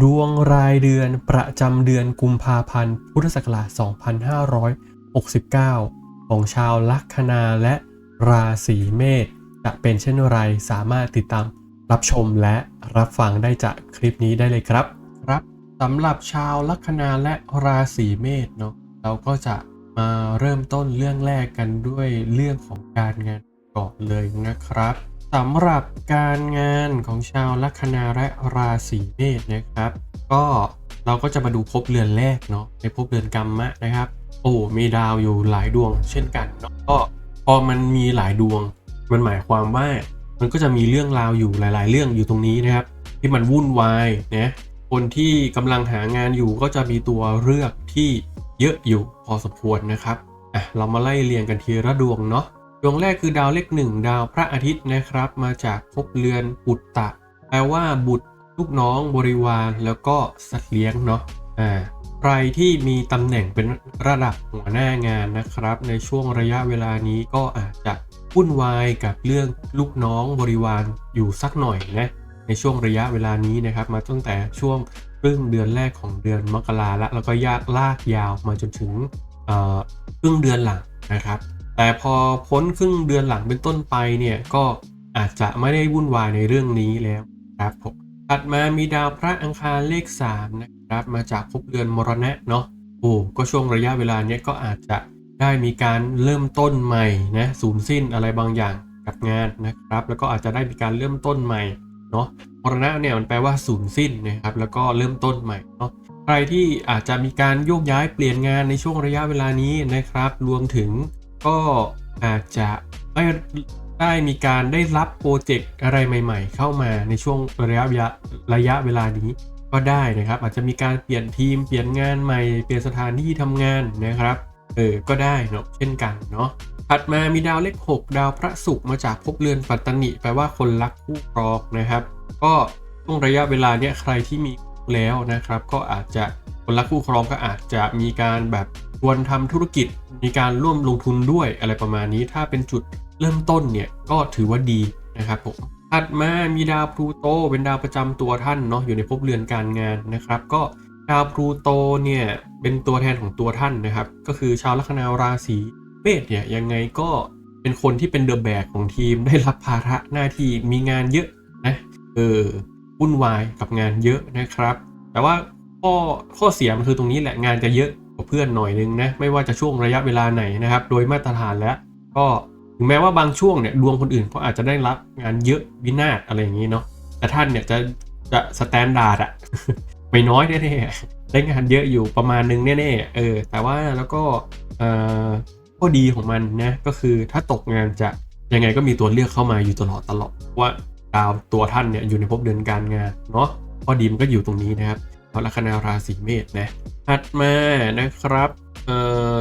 ดวงรายเดือนประจำเดือนกุมภาพันธ์พุทธศักราช 2569 ของชาวลัคนาและราศีเมษจะเป็นเช่นไรสามารถติดตามรับชมและรับฟังได้จากคลิปนี้ได้เลยครับครับสำหรับชาวลัคนาและราศีเมษเนาะเราก็จะมาเริ่มต้นเรื่องแรกกันด้วยเรื่องของการงานก่อนเลยนะครับ สำหรับการงานของชาวลัคนาและราศีเมษนะครับ ก็เราก็จะมาดูภพเรือนแรกเนาะในภพเรือนกรรมะนะครับ โอ้มีดาวอยู่หลายดวงเช่นกันเนาะก็พอมันมีหลายดวง มันหมายความว่ามันก็จะมีเรื่องราวอยู่หลาย ๆ เรื่องอยู่ตรงนี้นะครับ ที่มันวุ่นวายนะคนที่กำลังหางานอยู่ก็จะมีตัวเลือกที่เยอะอยู่พอสมควรนะครับอะเรามาไล่เรียงกันทีละดวงเนาะ ดวงแรกคือดาวเลขหนึ่งดาวพระอาทิตย์นะครับ มาจากภพเรือนปุตตะ แปลว่าบุตร ลูกน้องบริวารแล้วก็สัตว์เลี้ยงเนาะอ่าใครที่มีตำแหน่งเป็นระดับหัวหน้างานนะครับ ในช่วงระยะเวลานี้ก็อาจจะวุ่นวายกับเรื่องลูกน้องบริวารอยู่สักหน่อยนะในช่วงระยะเวลานี้นะครับ มาตั้งแต่ช่วงครึ่งเดือนแรกของเดือนมกราละแล้วก็ยากลากยาวมาจนถึงครึ่งเดือนหลังนะครับ แต่พอพ้นครึ่งเดือนหลังเป็นต้นไปเนี่ยก็อาจจะไม่ได้วุ่นวายในเรื่องนี้แล้วครับผมถัดมามีดาวพระอังคารเลข3นะครับมาจากภพเรือนมรณะเนาะโอ้ก็ช่วงระยะเวลาเนี้ยก็อาจจะได้มีการเริ่มต้นใหม่นะสูญสิ้นอะไรบางอย่างกับงานนะครับ แล้วก็อาจจะได้มีการเริ่มต้นใหม่เนาะมรณะเนี่ยมันแปลว่าสูญสิ้นนะครับแล้วก็เริ่มต้นใหม่เนาะใครที่อาจจะมีการโยกย้ายเปลี่ยนงานในช่วงระยะเวลานี้นะครับ รวมถึง ก็อาจจะไม่ได้มีการได้รับโปรเจกต์อะไรใหม่ ๆ เข้ามาในช่วงระยะระยะเวลานี้ก็ได้นะครับ อาจจะมีการเปลี่ยนทีมเปลี่ยนงานใหม่เปลี่ยนสถานที่ทำงานนะครับเออก็ได้เนาะเช่นกันเนาะถัดมามีดาวเลข 6 ดาวพระศุกร์มาจากภพเรือนปัตตนิแปลว่าคนรักคู่ครองนะครับ ก็ช่วงระยะเวลาเนี้ยใครที่มีแล้วนะครับ ก็อาจจะ คนรักคู่ครองก็อาจจะมีการแบบชวนทำธุรกิจ มีการร่วมลงทุนด้วยอะไรประมาณนี้ ถ้าเป็นจุดเริ่มต้นเนี่ยก็ถือว่าดีนะครับผมถัดมามีดาวพลูโตเป็นดาวประจำตัวท่านเนาะอยู่ในภพเรือนการงานนะครับ ก็ดาวพลูโตเนี่ยเป็นตัวแทนของตัวท่านนะครับ ก็คือชาวลัคนาราศีเมษเนี่ยยังไงก็เป็นคนที่เป็นเดอะแบกของทีมได้รับภาระหน้าที่มีงานเยอะนะเออวุ่นวายกับงานเยอะนะครับ แต่ว่า ข้อข้อเสียมันคือตรงนี้แหละงานจะเยอะกว่าเพื่อนหน่อยนึงนะไม่ว่าจะช่วงระยะเวลาไหนนะครับ โดยมาตรฐานแล้ว ก็ถึงแม้ว่าบางช่วงเนี่ยดวงคนอื่นเขาอาจจะได้รับงานเยอะวินาศอะไรอย่างนี้เนาะแต่ท่านเนี่ยจะจะสแตนดาร์ดอะไม่น้อยแน่ๆได้งานเยอะอยู่ประมาณนึงแน่ๆเออแต่ว่าแล้วก็เอ่อข้อดีของมันนะก็คือถ้าตกงานจะยังไงก็มีตัวเลือกเข้ามาอยู่ตลอดตลอดว่าดาวตัวท่านเนี่ยอยู่ในภพเดือนการงานเนาะข้อดีมันก็อยู่ตรงนี้นะครับ พราะลัคนาราศีเมษนะถัดมานะครับเอ่อ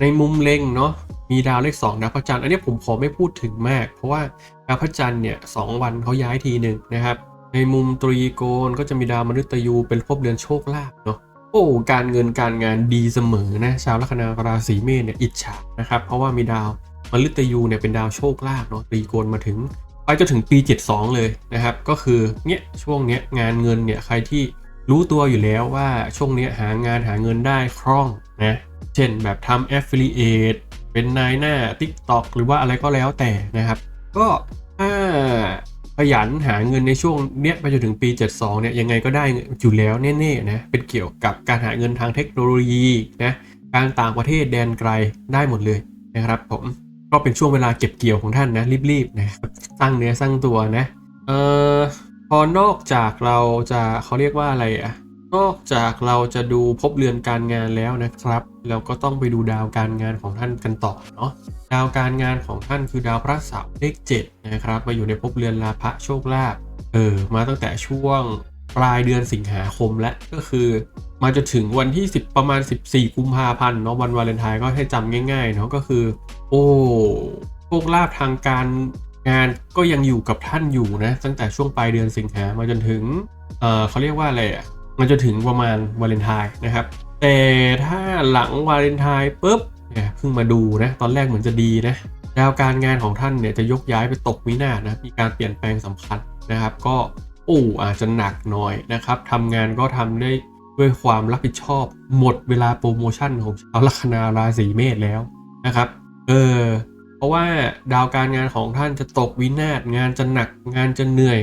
ในมุมเล็งเนาะมีดาวเลข2ดาวพระจันทร์อันนี้ผมขอไม่พูดถึงมาก เพราะว่าดาวพระจันทร์เนี่ยสวันเขาย้ายทีหนึ่งนะครับ ในมุมตรีโกณก็จะมีดาวมฤตยูเป็นภพเดือนโชคลาภเนาะโอ้การเงินการงานดีเสมอนะชาวลัคนาราศีเมษเนี่ยอิจฉานะครับเพราะว่ามีดาวมฤตยูเนี่ยเป็นดาวโชคลาภเนาะตรีโกณมาถึงไปจนถึงปี 72 เลยนะครับ ก็คือเนี่ยช่วงเนี้ยงานเงินเนี่ยใครที่ รู้ตัวอยู่แล้วว่าช่วงเนี้ยหางานหาเงินได้คล่องนะ เช่นแบบทำ affiliate เป็นนายหน้า TikTok หรือว่าอะไรก็แล้วแต่นะครับ ก็ถ้าขยันหาเงินในช่วงเนี้ยไปจนถึงปี 72 เนี่ยยังไงก็ได้อยู่แล้วแน่ๆนะ เป็นเกี่ยวกับการหาเงินทางเทคโนโลยีนะ การต่างประเทศแดนไกลได้หมดเลยนะครับผม ก็เป็นช่วงเวลาเก็บเกี่ยวของท่านนะรีบๆนะครับสร้างเนื้อสร้างตัวนะ เอ่อ พอนอกจากเราจะเขาเรียกว่าอะไรอะนอกจากเราจะดูพบเรือนการงานแล้วนะครับ เราก็ต้องไปดูดาวการงานของท่านกันต่อเนาะดาวการงานของท่านคือดาวพระเสาร์เลข7นะครับมาอยู่ในภพเรือนลาภะโชคลาภเออมาตั้งแต่ช่วงปลายเดือนสิงหาคมและก็คือมาจนถึงวันที่ 10 ประมาณ 14 กุมภาพันธ์เนาะวันวาเลนไทน์ก็ให้จำง่ายๆเนาะก็คือ โอ้โชคลาภทางการ งานก็ยังอยู่กับท่านอยู่นะ ตั้งแต่ช่วงปลายเดือนสิงหามาจนถึงเเขาเรียกว่าอะไรอะมันจะถึงประมาณวาเลนไทน์นะครับ แต่ถ้าหลังวาเลนไทน์ปุ๊บเนี่ยเพิ่งมาดูนะ ตอนแรกเหมือนจะดีนะดาวการงานของท่านเนี่ยจะยกย้ายไปตกวินาศนะ มีการเปลี่ยนแปลงสำคัญนะครับ ก็โอ้อาจจะหนักหน่อยนะครับทำงานก็ทำได้ด้วยความรับผิดชอบ หมดเวลาโปรโมชั่นของชาวลัคนาราศีเมษแล้วนะครับ เออ เพราะว่าดาวการงานของท่านจะตกวินาศงานจะหนักงานจะเหนื่อย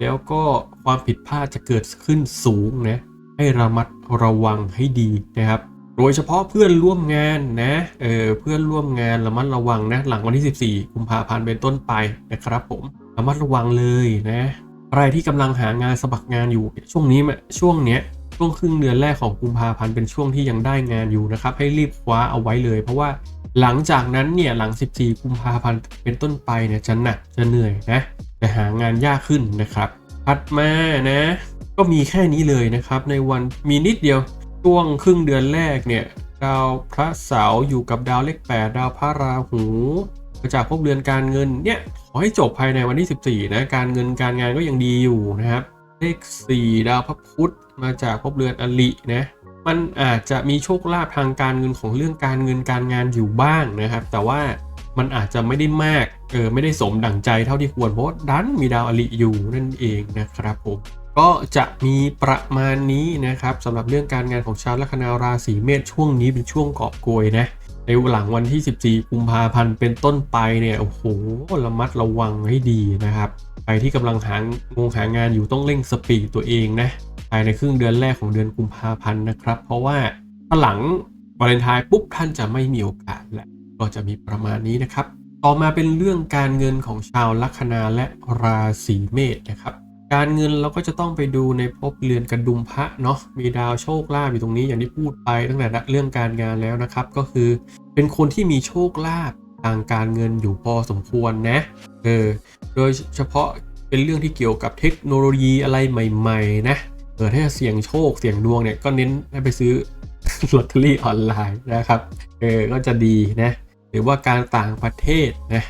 แล้วก็ความผิดพลาดจะเกิดขึ้นสูงนะให้ระมัดระวังให้ดีนะครับ โดยเฉพาะเพื่อนร่วมงานนะเออเพื่อนร่วมงานระมัดระวังนะหลังวันที่ 14กุมภาพันธ์เป็นต้นไปนะครับ ผมระมัดระวังเลยนะใครที่กำลังหางานสมัครงานอยู่ช่วงนี้มช่วงเนี้ยช่วงครึ่งเดือนแรกของกุมภาพันธ์เป็นช่วงที่ยังได้งานอยู่นะครับ ให้รีบคว้าเอาไว้เลย เพราะว่า หลังจากนั้นเนี่ยหลัง 14 กุมภาพันธ์เป็นต้นไปเนี่ยจะหนักจะเหนื่อยนะจะหางานยากขึ้นนะครับถัดมานะ ก็มีแค่นี้เลยนะครับในวันมีนิดเดียวช่วงครึ่งเดือนแรกเนี่ยดาวพระเสาร์อยู่กับดาวเลข 8 ดาวพระราหูมาจากภพเรือนการเงินเนี่ยขอให้จบภายในวันที่ 14นะการเงินการงานก็ยังดีอยู่นะครับ เลข 4 ดาวพระพุธมาจากภพเรือนอลินะ มันอาจจะมีโชคลาภทางการเงินของเรื่องการเงินการงานอยู่บ้างนะครับ แต่ว่ามันอาจจะไม่ได้มากเออไม่ได้สมดั่งใจเท่าที่ควรเพราะว่าดันมีดาวอลิอยู่นั่นเองนะครับผมก็จะมีประมาณนี้นะครับสำหรับเรื่องการงานของชาวลัคนาราศีเมษช่วงนี้เป็นช่วงกอบโกยนะในหลังวันที่ 14 กุมภาพันธ์เป็นต้นไปเนี่ยโอ้โหระมัดระวังให้ดีนะครับใครที่กำลังหางงหางานอยู่ต้องเร่งสปีดตัวเองนะ ภายในครึ่งเดือนแรกของเดือนกุมภาพันธ์นะครับ เพราะว่าถ้าหลังวาเลนไทน์ปุ๊บท่านจะไม่มีโอกาสแล้วก็จะมีประมาณนี้นะครับ ต่อมาเป็นเรื่องการเงินของชาวลัคนาและราศีเมษนะครับ การเงินเราก็จะต้องไปดูในภพเรือนกระดุมพระเนาะมีดาวโชคลาภอยู่ตรงนี้อย่างที่พูดไปตั้งแต่เรื่องการงานแล้วนะครับ ก็คือเป็นคนที่มีโชคลาภทางการเงินอยู่พอสมควรนะเออโดยเฉพาะเป็นเรื่องที่เกี่ยวกับเทคโนโลยีอะไรใหม่ ๆ นะ เออถ้าเสี่ยงโชคเสี่ยงดวงเนี่ยก็เน้นให้ไปซื้อลอตเตอรี่ออนไลน์นะครับเออก็จะดีนะหรือว่าการต่างประเทศนะ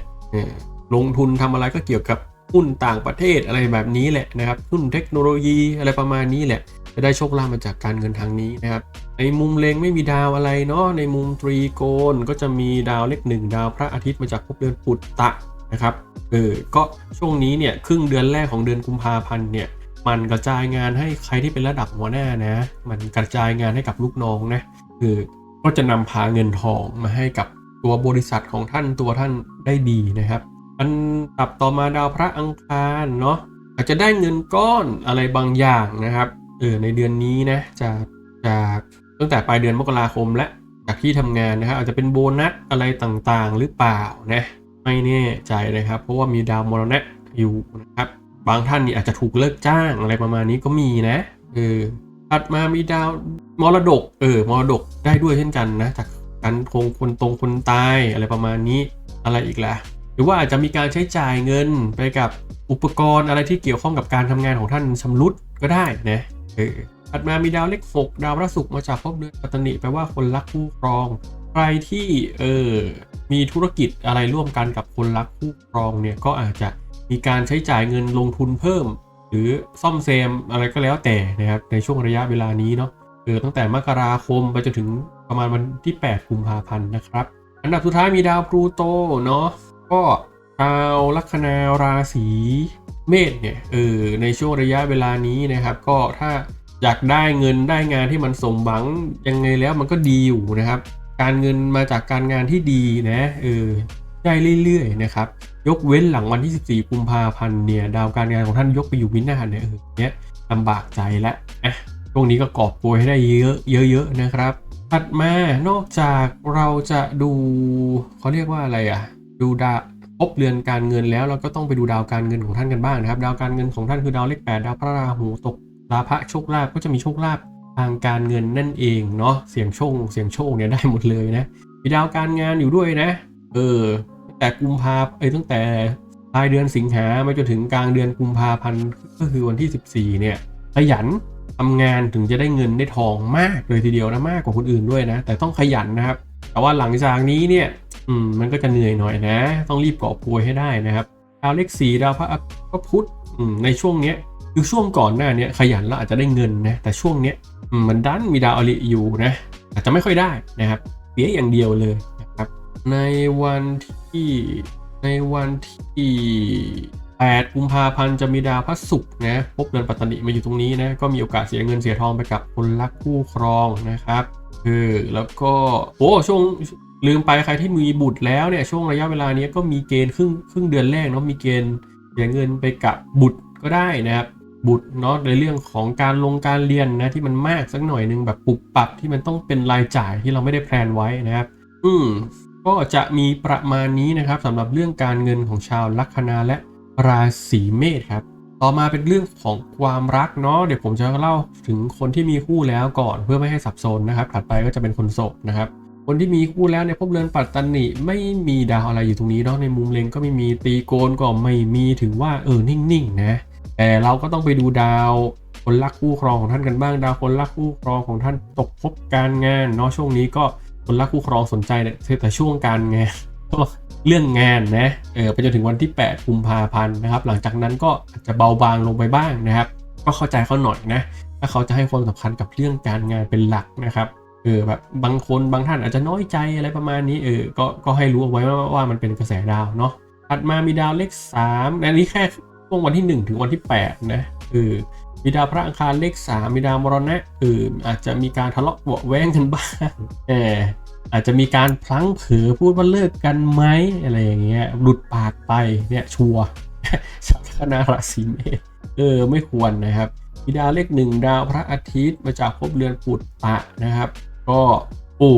ลงทุนทำอะไรก็เกี่ยวกับหุ้นต่างประเทศอะไรแบบนี้แหละนะครับหุ้นเทคโนโลยีอะไรประมาณนี้แหละจะได้โชคลาภมาจากการเงินทางนี้นะครับ ในมุมเลงไม่มีดาวอะไรเนาะในมุมตรีโกณก็จะมีดาวเลขหนึ่งดาวพระอาทิตย์มาจากภพเดือนปุตตะนะครับเออก็ช่วงนี้เนี่ยครึ่งเดือนแรกของเดือนกุมภาพันธ์เนี่ย มันกระจายงานให้ใครที่เป็นระดับหัวหน้านะ มันกระจายงานให้กับลูกน้องนะ คือก็จะนำพาเงินทองมาให้กับตัวบริษัทของท่านตัวท่านได้ดีนะครับ อันตับต่อมาดาวพระอังคารเนาะอาจจะได้เงินก้อนอะไรบางอย่างนะครับเออในเดือนนี้นะจากจากตั้งแต่ปลายเดือนมกราคมและจากที่ทำงานนะครับอาจจะเป็นโบนัสอะไรต่างๆ หรือเปล่านะไม่แน่ใจนะครับ เพราะว่ามีดาวมรณะอยู่นะครับ บางท่านนี่อาจจะถูกเลิกจ้างอะไรประมาณนี้ก็มีนะเออถัดมามีดาวมรดกเออมรดกได้ด้วยเช่นกันนะจากการคงคนตรงคนตายอะไรประมาณนี้อะไรอีกล่ะหรือว่าอาจจะมีการใช้จ่ายเงินไปกับอุปกรณ์อะไรที่เกี่ยวข้องกับการทำงานของท่านชำรุดก็ได้นะเออถัดมามีดาวเลข6ดาวพระศุกร์มาจากภพเดือนปัตตนิแปลว่าคนรักคู่ครอง ใครที่เออมีธุรกิจอะไรร่วมกันกับคนรักคู่ครองเนี่ยก็อาจจะ มีการใช้จ่ายเงินลงทุนเพิ่ม หรือซ่อมแซมอะไรก็แล้วแต่นะครับในช่วงระยะเวลานี้เนาะเออตั้งแต่มกราคมไปจนถึงประมาณวันที่ 8 กุมภาพันธ์นะครับ อันดับสุดท้ายมีดาวพลูโตเนาะก็ชาวลัคนาราศีเมษเนี่ยเออในช่วงระยะเวลานี้นะครับ ก็ถ้าอยากได้เงินได้งานที่มันสมหวังยังไงแล้วมันก็ดีอยู่นะครับ การเงินมาจากการงานที่ดีนะเออ ได้เรื่อยๆนะครับยกเว้นหลังวันที่ 14 กุมภาพันธ์เนี่ยดาวการงานของท่านยกไปอยู่วินาศเนี่ยเนี้ยลำบากใจแล้วอะช่วงนี้ก็กอบโกยให้ได้เยอะเยอะๆนะครับ ถัดมานอกจากเราจะดูเขาเรียกว่าอะไรอะ ดูดาพบเรือนการเงินแล้วเราก็ต้องไปดูดาวการเงินของท่านกันบ้างนะครับ ดาวการเงินของท่านคือดาวเลข8ดดาวพระราหูตกลาภโชคลาภก็จะมีโชคลาภทางการเงินนั่นเองเนาะเสียงโชคเสียงโชคเนี่ยได้หมดเลยนะมีดาวการงานอยู่ด้วยนะ เออตั้งแต่กุมภาเอ้ตั้งแต่ปลายเดือนสิงหามาจนถึงกลางเดือนกุมภาพันธ์ก็คือวันที่ 14 เนี่ยขยันทำงานถึงจะได้เงินได้ทองมากเลยทีเดียวนะมากกว่าคนอื่นด้วยนะ แต่ต้องขยันนะครับ แต่ว่าหลังจากนี้เนี่ยอืมมันก็จะเหนื่อยหน่อยนะ ต้องรีบกอบโกยให้ได้นะครับดาวเลขสีดาวพระพระพุธในช่วงเนี้ยคือช่วงก่อนหน้าเนี้ยขยันแล้วอาจจะได้เงินนะแต่ช่วงเนี้ยอืมมันดันมีดาวอริอยู่นะอาจจะไม่ค่อยได้นะครับเสียอย่างเดียวเลย ในวันที่ในวันที่8กุมภาพันธ์จะมีดาวพระศุกร์นะพบเดือนปัตตานิมาอยู่ตรงนี้นะก็มีโอกาสเสียเงินเสียทองไปกับคนรักคู่ครองนะครับเออแล้วก็โอ้ช่วงลืมไปใครที่มีบุตรแล้วเนี่ยช่วงระยะเวลานี้ก็มีเกณฑ์ครึ่งครึ่งเดือนแรกเนาะมีเกณฑ์เสียเงินไปกับบุตรก็ได้นะครับบุตรเนาะในเรื่องของการลงการเรียนนะที่มันมากสักหน่อยนึงแบบปรับปรับที่มันต้องเป็นรายจ่ายที่เราไม่ได้แพลนไว้นะครับ อืม ก็จะมีประมาณนี้นะครับสำหรับเรื่องการเงินของชาวลัคนาและราศีเมษครับ ต่อมาเป็นเรื่องของความรักเนาะเดี๋ยวผมจะเล่าถึงคนที่มีคู่แล้วก่อนเพื่อไม่ให้สับสนนะครับ ถัดไปก็จะเป็นคนโสดนะครับคนที่มีคู่แล้วในภพเรือนปัตตานิไม่มีดาวอะไรอยู่ตรงนี้เนาะในมุมเลงก็ไม่มีตีโกนก็ไม่มีถือว่าเออนิ่งๆนะแต่เราก็ต้องไปดูดาวคนรักคู่ครองของท่านกันบ้าง ดาวคนรักคู่ครองของท่านตกภพการงานเนาะช่วงนี้ก็ คนรักคู่ครองสนใจเนี่ยแต่ช่วงการงานก็เรื่องงานนะเออไปจนถึงวันที่ 8 กุมภาพันธ์นะครับ หลังจากนั้นก็อาจจะเบาบางลงไปบ้างนะครับ ก็เข้าใจเขาหน่อยนะถ้าเขาจะให้ความสำคัญกับเรื่องการงานเป็นหลักนะครับเออแบบบางคนบางท่านอาจจะน้อยใจอะไรประมาณนี้เออก็ก็ให้รู้เอาไว้ว่าว่ามันเป็นกระแสดาวเนาะถัดมามีดาวเลข3อันนี้แค่ช่วงวันที่ 1 ถึงวันที่8นะเออ มีดาวพระอังคารเลข3มีดาวมรณะเอออาจจะมีการทะเลาะเบาแว้งกันบ้างเอออาจจะมีการพลั้งเผลอพูดว่าเลิกกันไหมอะไรอย่างเงี้ยหลุดปากไปเนี่ยชัวร์ชาวคณะราศีเมษเออไม่ควรนะครับมีดาวเลขหนึ่งดาวพระอาทิตย์มาจากภพเรือนปุตตะนะครับ ก็โอ้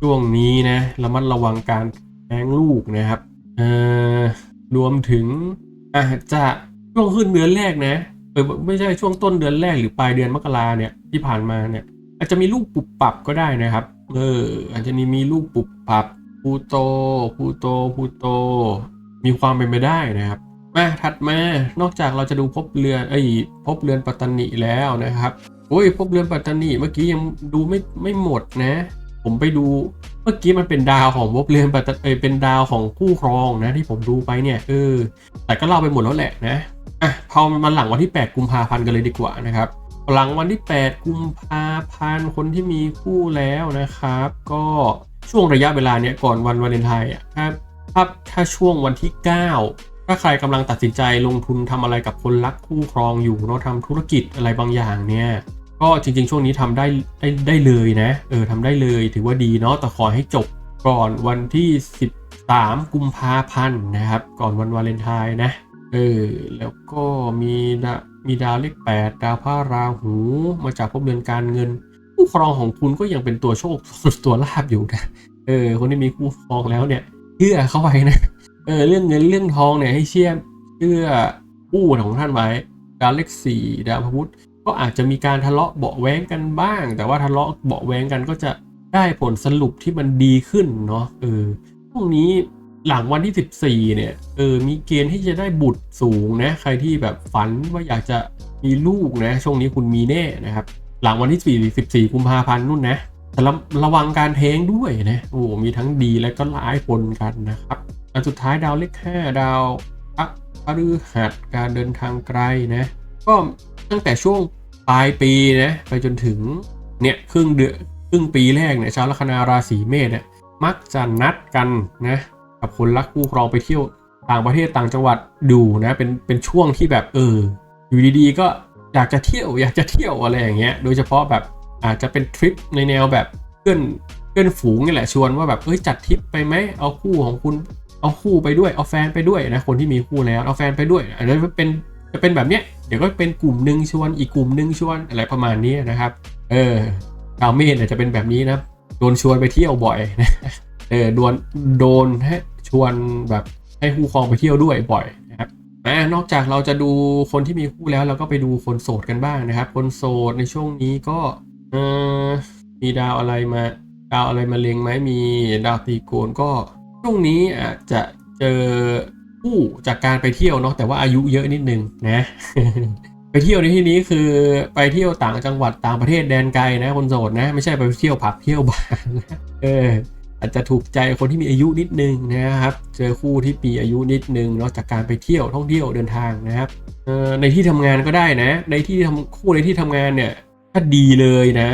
ช่วงนี้นะระมัดระวังการแท้งลูกนะครับเอ่อรวมถึงอาจจะช่วงขึ้นเดือนแรกนะ ออไม่ใช่ช่วงต้นเดือนแรกหรือปลายเดือนมกราเนี่ยที่ผ่านมาเนี่ย อาจจะมีลูกปุบปับก็ได้นะครับ เออ อาจจะมีลูกปุบปับพูโตพูโตพูโต มีความเป็นไปได้นะครับมาถัดมานอกจากเราจะดูภพเรือนเอ้ยภพเรือนปัตตานิแล้วนะครับโอ้ยภพเรือนปัตตานิเมื่อกี้ยังดูไม่ไม่หมดนะ ผมไปดูเมื่อกี้มันเป็นดาวของภพเรือนปัตตาเอยเป็นดาวของคู่ครองนะที่ผมดูไปเนี่ยเออแต่ก็เล่าไปหมดแล้วแหละนะ อะพอมาหลังวันที่ 8 กุมภาพันธ์กันเลยดีกว่านะครับ หลังวันที่ 8 กุมภาพันธ์คนที่มีคู่แล้วนะครับ ก็ช่วงระยะเวลาเนี้ยก่อนวันวาเลนไทน์อะถ้าถ้าถ้าช่วงวันที่ 9 ถ้าใครกำลังตัดสินใจลงทุนทำอะไรกับคนรักคู่ครองอยู่เนาะทำธุรกิจอะไรบางอย่างเนี่ยก็จริงๆ ช่วงนี้ทำได้ได้ได้เลยนะเออทำได้เลยถือว่าดีเนาะแต่ขอให้จบก่อนวันที่ 13 กุมภาพันธ์นะครับ ก่อนวันวาเลนไทน์นะ เออ แล้วก็มีดามีดาวเลข8ดดาวพระราหูมาจากภพเรือนการเงิน คู่ครองของคุณก็ยังเป็นตัวโชคตัวลาบอยู่นะเออ คนที่มีคู่ครองแล้วเนี่ยเชื่อเข้าไปนะเออเรื่องเงินเรื่องทองเนี่ยให้เชื่อเชื่อคู่ของท่านไว้ดาวเลขสี่ดาวพระพุธก็อาจจะมีการทะเลาะเบาแว้งกันบ้าง แต่ว่าทะเลาะเบาแว้งกันก็จะได้ผลสรุปที่มันดีขึ้นเนาะเออพวกนี้ หลังวันที่ 14 เนี่ย เออ มีเกณฑ์ที่จะได้บุตรสูงนะ ใครที่แบบฝันว่าอยากจะมีลูกนะ ช่วงนี้คุณมีแน่นะครับ หลังวันที่14 กุมภาพันธ์นู่นนะแต่ระระวังการเท้งด้วยนะ โอ้ มีทั้งดีและก็ร้ายปนกันนะครับอันสุดท้ายดาวเลข 5 ดาวพระพฤหัสการเดินทางไกลนะ ก็ตั้งแต่ช่วงปลายปีนะ ไปจนถึงเนี่ยครึ่งเดือนครึ่งปีแรกเนี่ยชาวลัคนาราศีเมษเนี่ยมักจะนัดกันนะ กับคนรักคู่ครองไปเที่ยวต่างประเทศต่างจังหวัดดูนะเป็นเป็นช่วงที่แบบเอออยู่ดีๆก็อยากจะเที่ยวอยากจะเที่ยวอะไรอย่างเงี้ยโดยเฉพาะแบบอาจจะเป็นทริปในแนวแบบเพื่อนเพื่อนฝูงนี่แหละชวนว่าแบบเอ้ยจัดทริปไปไหมเอาคู่ของคุณเอาคู่ไปด้วยเอาแฟนไปด้วยนะคนที่มีคู่แล้วเอาแฟนไปด้วยอันนี้เป็นจะเป็นแบบเนี้ยเดี๋ยวก็เป็นกลุ่มหนึ่งชวนอีกกลุ่มหนึ่งชวนอะไรประมาณนี้นะครับ เออดาวเมษเนี่ยจะเป็นแบบนี้นะโดนชวนไปเที่ยวบ่อยนะเออโดนโดนให้ ชวนแบบให้คู่ครองไปเที่ยวด้วยบ่อยนะครับอ่านอกจากเราจะดูคนที่มีคู่แล้วเราก็ไปดูคนโสดกันบ้างนะครับ คนโสดในช่วงนี้ก็เออมีดาวอะไรมาดาวอะไรมาเล็งไหมมีดาวตีโกนก็ช่วงนี้อาจจะเจอคู่จากการไปเที่ยวเนาะแต่ว่าอายุเยอะนิดนึงนะไปเที่ยวในที่นี้คือไปเที่ยวต่างจังหวัดต่างประเทศแดนไกลนะคนโสดนะ ไม่ใช่ไปเที่ยวผับเที่ยวบาร์นะเออ อาจจะถูกใจคนที่มีอายุนิดนึงนะครับ เจอคู่ที่มีอายุนิดนึงเนาะจากการไปเที่ยวท่องเที่ยวเดินทางนะครับในที่ทำงานก็ได้นะ ในที่ทำคู่ในที่ทำงานเนี่ยถ้าดีเลยนะ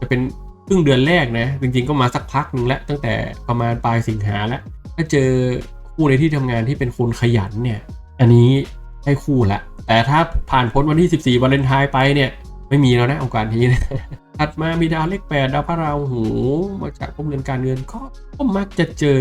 จะเป็นครึ่งเดือนแรกนะ จริงๆก็มาสักพักหนึ่งแล้วตั้งแต่ประมาณปลายสิงหาแล้วถ้าเจอคู่ในที่ทำงานที่เป็นคนขยันเนี่ย อันนี้ให้คู่ละแต่ถ้าผ่านพ้นวันที่ 14วาเลนไทน์ไปเนี่ย ไม่มีแล้วนะโอกาสนี้นะ ถัดมามีดาวเลขแปดดาวพระราหูมาจากภพเรือนการเงินก็ก็มักจะเจอ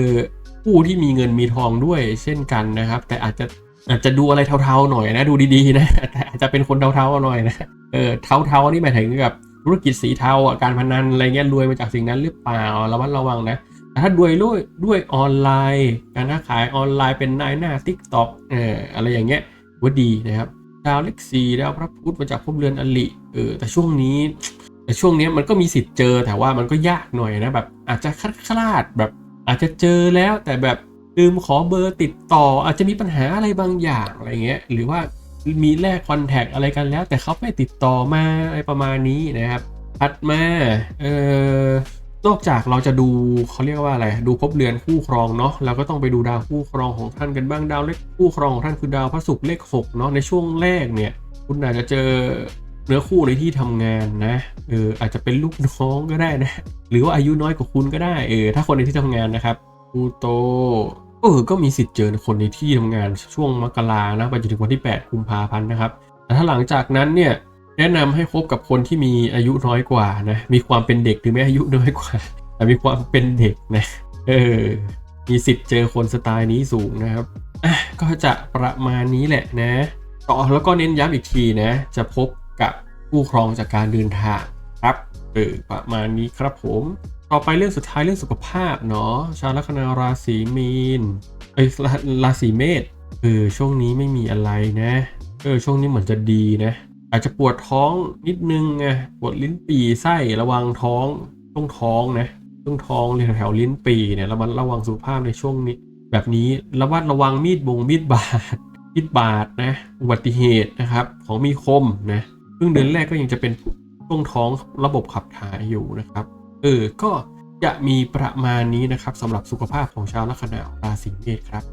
ผู้ที่มีเงินมีทองด้วยเช่นกันนะครับ แต่อาจจะอาจจะดูอะไรเทาๆหน่อยนะ ดูดีๆนะแต่อาจจะเป็นคนเทาๆหน่อยนะเออเทาๆนี่หมายถึงกับธุรกิจสีเทาการพนันอะไรเงี้ยรวยมาจากสิ่งนั้นหรือเปล่าระมัดระวังนะแต่ถ้ารวยด้วยด้วยออนไลน์การค้าขายออนไลน์เป็นนายหน้า t ิ k t o k เอออะไรอย่างเงี้ยว่าดีนะครับดาวเลขสี่ดาวพระพุธมาจากภพเรือนอลิเออแต่ช่วงนี้ แต่ช่วงนี้มันก็มีสิทธิ์เจอแต่ว่ามันก็ยากหน่อยนะแบบ อาจจะคลาดคลาดแบบ อาจจะเจอแล้วแต่แบบลืมขอเบอร์ติดต่อ อาจจะมีปัญหาอะไรบางอย่างอะไรเงี้ยหรือว่ามีแลกคอนแทคอะไรกันแล้ว แต่เขาไม่ติดต่อมาอะไรประมาณนี้นะครับถัดมาเอ่อนอกจากเราจะดูเขาเรียกว่าอะไรดูภพเรือนคู่ครองเนาะเราก็ต้องไปดูดาวคู่ครองของท่านกันบ้างดาวเลขคู่ครองของท่านคือดาวพระศุกร์เลขหกเนาะในช่วงแรกเนี่ย คุณอาจจะเจอ เนื้อคู่ในที่ทำงานนะ เอออาจจะเป็นลูกน้องก็ได้นะ หรือว่าอายุน้อยกว่าคุณก็ได้ เออถ้าคนในที่ทำงานนะครับพลูโต เออ ก็มีสิทธิ์เจอคนในที่ทำงานช่วงมกรานะไปจนถึงวันที่ 8 กุมภาพันธ์นะครับ แต่ถ้าหลังจากนั้นเนี่ยแนะนำให้คบกับคนที่มีอายุน้อยกว่านะ มีความเป็นเด็กถึงแม้อายุน้อยกว่า แต่มีความเป็นเด็กนะ เออ มีสิทธิ์เจอคนสไตล์นี้สูงนะครับอะก็จะประมาณนี้แหละนะต่อแล้วก็เน้นย้ำอีกทีนะ จะพบ กับผู้ครองจากการเดินทางครับเออประมาณนี้ครับผม ต่อไปเรื่องสุดท้ายเรื่องสุขภาพเนาะชาวลัคนาราศีมีนเอ้ยราศีเมษเออช่วงนี้ไม่มีอะไรนะเออช่วงนี้เหมือนจะดีนะ อาจจะปวดท้องนิดนึงไงปวดลิ้นปีไส้ระวังท้องต้องท้องนะต้องท้องในแถวๆลิ้นปีเนี่ยระมัดระวังสุขภาพในช่วงนี้ แบบนี้ระวัดระวังมีดบงมีดบาดมีดบาดนะอุบัติเหตุนะครับของมีคมนะ ครึ่งเดือนแรกก็ยังจะเป็นช่วงท้องระบบขับถ่ายอยู่นะครับ เออ ก็จะมีประมาณนี้นะครับสำหรับสุขภาพของชาวลัคนาราศีเมษครับ